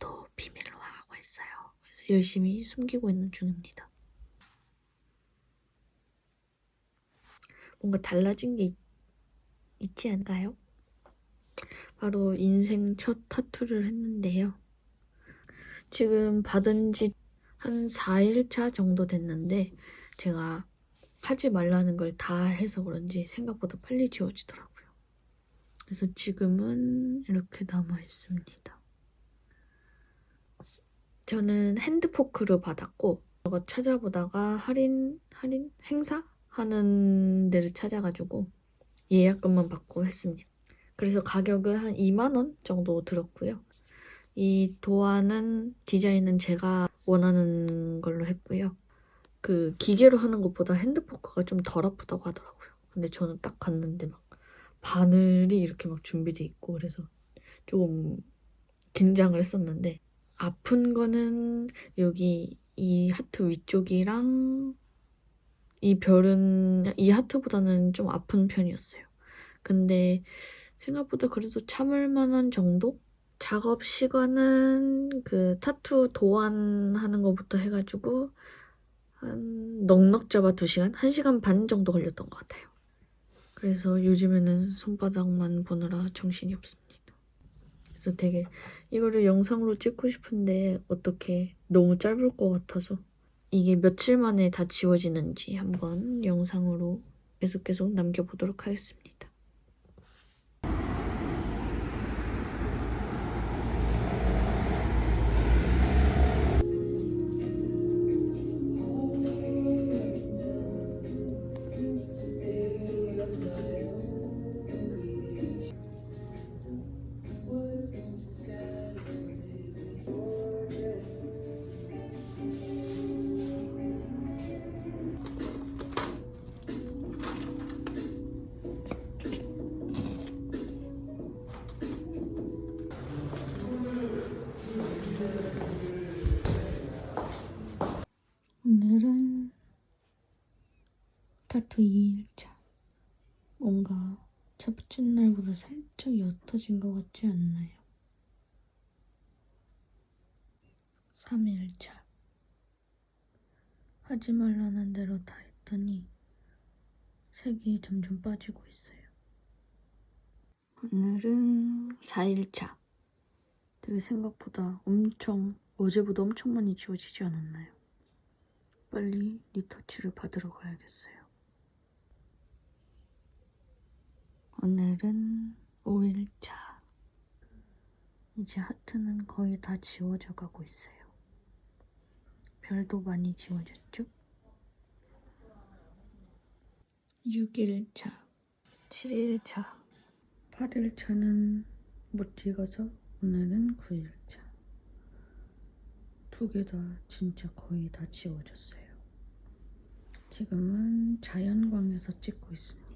그래도 비밀로 하라고 했어요. 그래서 열심히 숨기고 있는 중입니다. 뭔가 달라진 게 있, 있지 않을까요? 바로 인생 첫 타투를 했는데요. 지금 받은 지 한 4일차 정도 됐는데 제가 하지 말라는 걸 다 해서 그런지 생각보다 빨리 지워지더라고요. 그래서 지금은 이렇게 남아 있습니다. 저는 핸드포크를 받았고 저거 찾아보다가 할인 할인 행사 하는 데를 찾아가지고 예약금만 받고 했습니다. 그래서 가격은 한 2만 원 정도 들었고요. 이 도안은 디자인은 제가 원하는 걸로 했고요. 그 기계로 하는 것보다 핸드포크가 좀 덜 아프다고 하더라고요. 근데 저는 딱 갔는데 막 바늘이 이렇게 막 준비돼 있고 그래서 조금 긴장을 했었는데 아픈 거는 여기 이 하트 위쪽이랑 이 별은 이 하트보다는 좀 아픈 편이었어요. 근데 생각보다 그래도 참을 만한 정도? 작업 시간은 그 타투 도안하는 것부터 해가지고 한 넉넉 잡아 2시간? 1시간 반 정도 걸렸던 것 같아요. 그래서 요즘에는 손바닥만 보느라 정신이 없습니다. 그래서 되게 이거를 영상으로 찍고 싶은데 어떻게 너무 짧을 것 같아서 이게 며칠 만에 다 지워지는지 한번 영상으로 계속 계속 남겨보도록 하겠습니다. 오늘은 타투 2일차. 뭔가 첫 번째 날보다 살짝 옅어진 것 같지 않나요? 3일차. 하지 말라는 대로 다 했더니 색이 점점 빠지고 있어요. 오늘은 4일차. 되게 생각보다 엄청, 어제보다 엄청 많이 지워지지 않았나요? 빨리 리터치를 받으러 가야겠어요. 오늘은 5일차. 이제 하트는 거의 다 지워져 가고 있어요. 별도 많이 지워졌죠? 6일차, 7일차, 8일차는 못 찍어서 오늘은 9일차. 두 개 다 진짜 거의 다 지워졌어요. 지금은 자연광에서 찍고 있습니다.